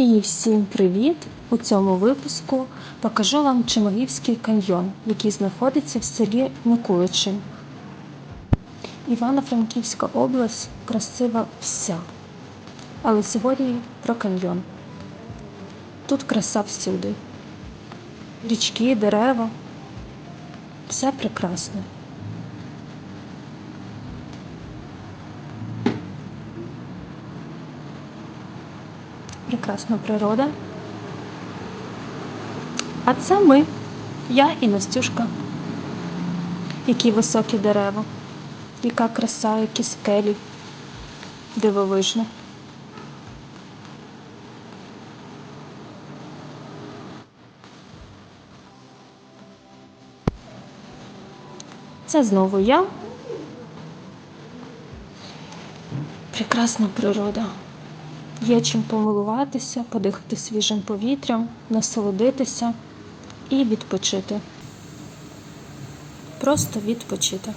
І всім привіт! У цьому випуску покажу вам Чимагівський каньйон, який знаходиться в селі Микуличі. Івано-Франківська область красива вся. Але сьогодні про каньйон. Тут краса всюди. Річки, дерева. Все прекрасне. Прекрасна природа. А це ми, я і Настюшка. Які високі дерева, яка краса, які скелі. Дивовижно. Це знову я. Прекрасна природа. Є чим помилуватися, подихати свіжим повітрям, насолодитися і відпочити. Просто відпочити.